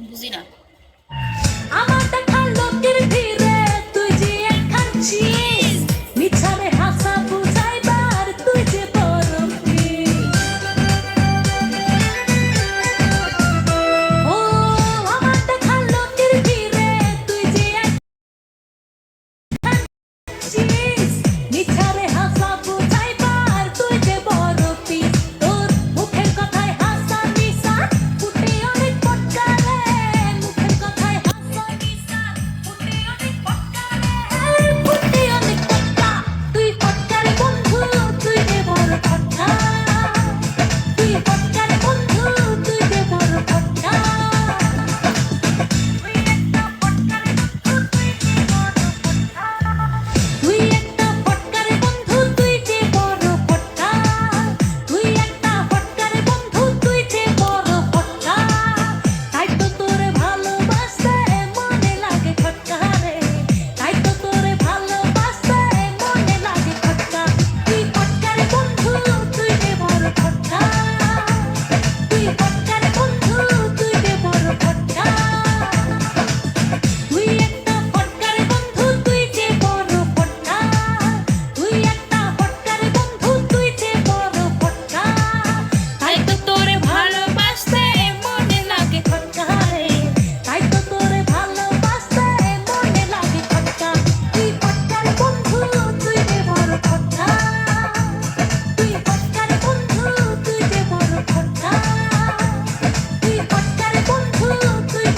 বুঝি না।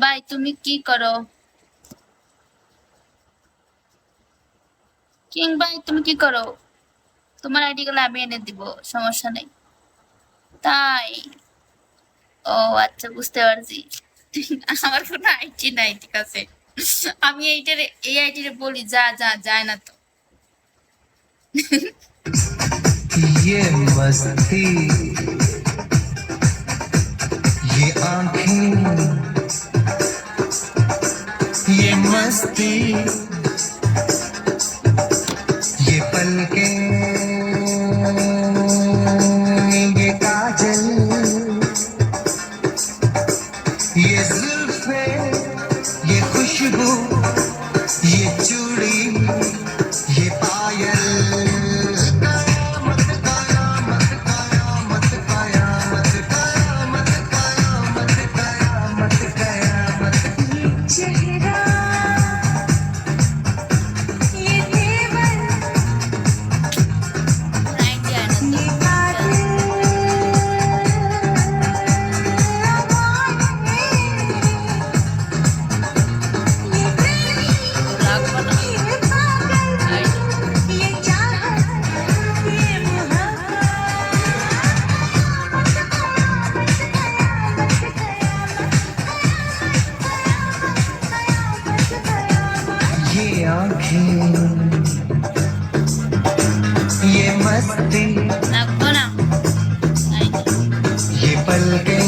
ভাই তুমি কি করো কিং ভাই তুমি কি করো তোমার আইডি গুলো আমি এনে দিব সমস্যা নেই তাই ও আচ্ছা বুঝতে পারছি আমার কোনো আইডি নাই ঠিক আছে আমি এইটার এই আইডিরে বলি যা যা যায় না তো ये मस्ती ये आंखें मस्ती ये के ये काजल ये जुल्फे आँखें। ये मस्ती ये पल के